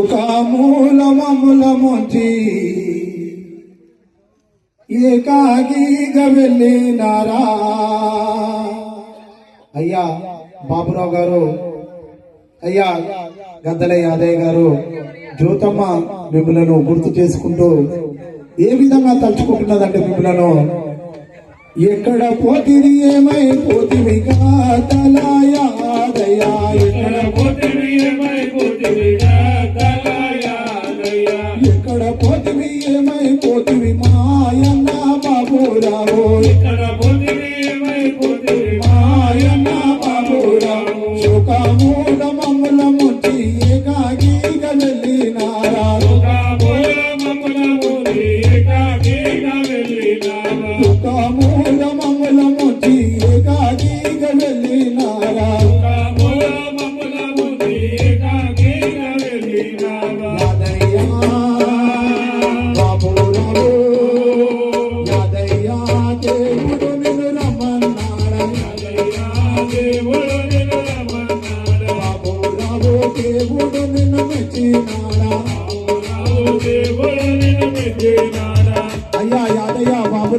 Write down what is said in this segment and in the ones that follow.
శోకామూలమముల ముంచి ఏకాగిగా వెళ్ళినారా అయ్యా బాబురావు గారు అయ్యా గద్దల యాదయ్య గారు జ్యోతమ్మ మిమ్మలను గుర్తు చేసుకుంటూ ఏ విధంగా తలుచుకుంటున్నదంటే మిమ్మలను? ఎక్కడ పోతిరి ఏమై పోతివి గద్దల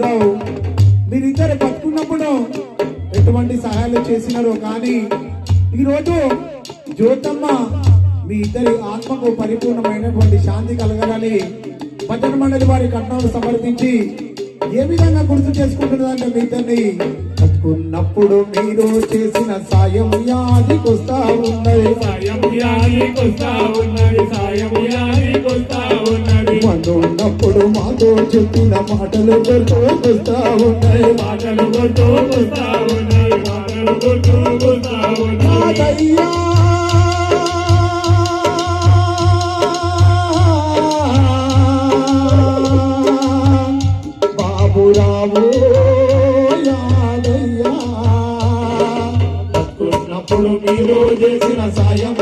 యాదయ్య మీరిద్దరు బతుకున్నప్పుడు ఎటువంటి సహాయాలు చేసినారో కానీ ఈరోజు జ్యోతమ్మ మీ ఇద్దరి ఆత్మకు పరిపూర్ణమైనటువంటి శాంతి కలగాలని భజన మండలి వారి కట్నాలు సమర్పించి ఏ విధంగా గుర్తు చేసుకుంటున్నదంటే మీ ఇద్దరిని బతుకున్నప్పుడు మీరు చేసిన సాయం యాదికొస్తా ఉన్నది. సాయం యాదికొస్తా ఉన్నది సాయం యాదికొస్తా ఉన్నది. ఉన్నప్పుడు మాతో చెప్పిన మాటలు గుర్తుకొస్తా ఉన్నాయి మాటలు గుర్తుకొస్తా ఉన్నాయి మాటలు గుర్తుకొస్తా ఉన్నాయి చేసిన సాయం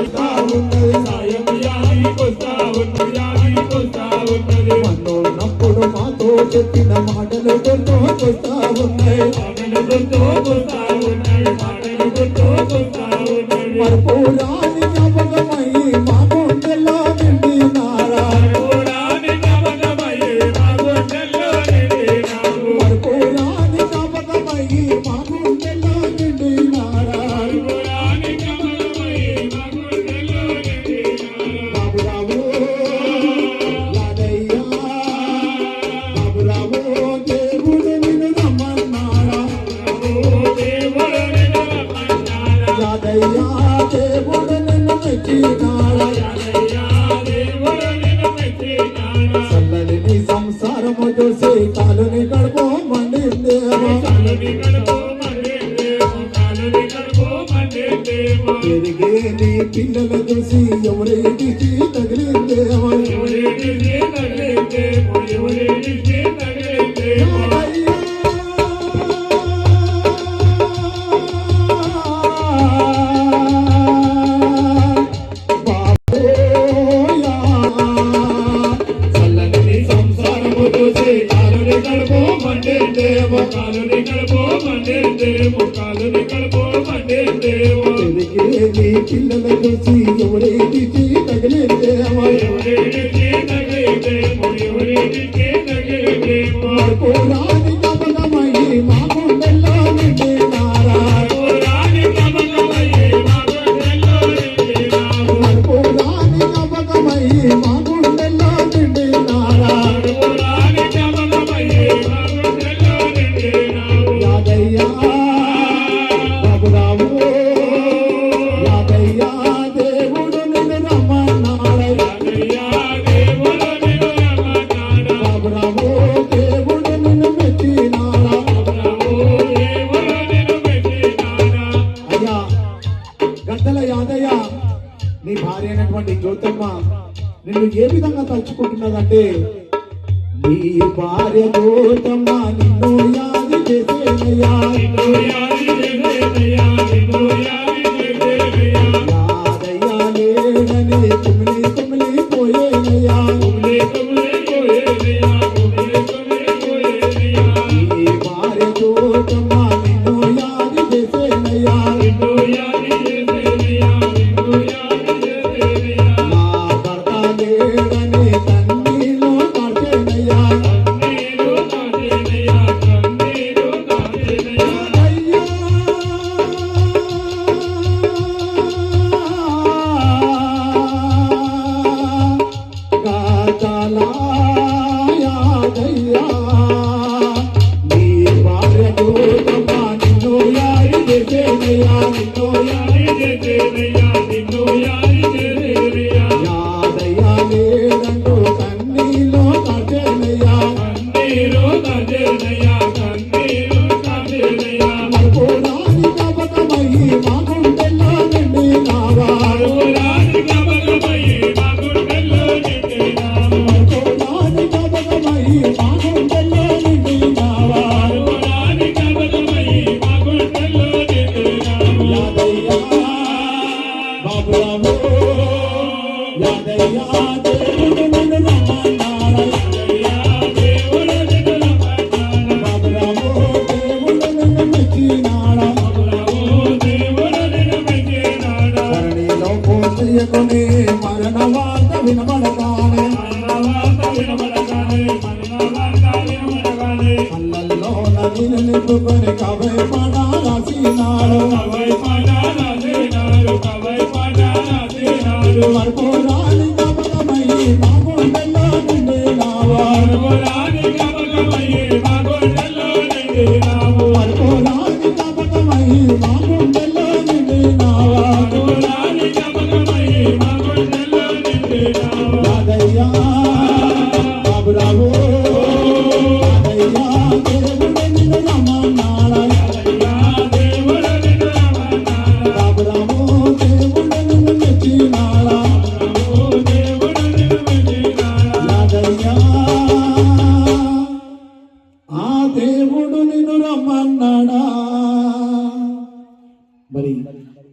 సంసారము చూసి కాలుని కడుపు మండిందేమో పెరిగే నీ పిల్లలు చూసి తగిలిందేమో తగిలిందేమో, కాలుని కడుపు మండిందేమో, కాలుని కడుపు మండిందేమో. పిల్లల చూసి ఎవరికి తగిలిందేమో ఎవరింటికి తగిలిందేమో, ఎవరింటికి తగిలిందేమో. జ్యోతమ్మ నిన్ను ఏ విధంగా తలుచుకుంటున్నదంటే నీ భార్య జ్యోతమ్మ నిన్ను యాది చేసేనయ్యా నిన్ను యాది చేసేనయ్యా, నిన్ను యాది Thank you.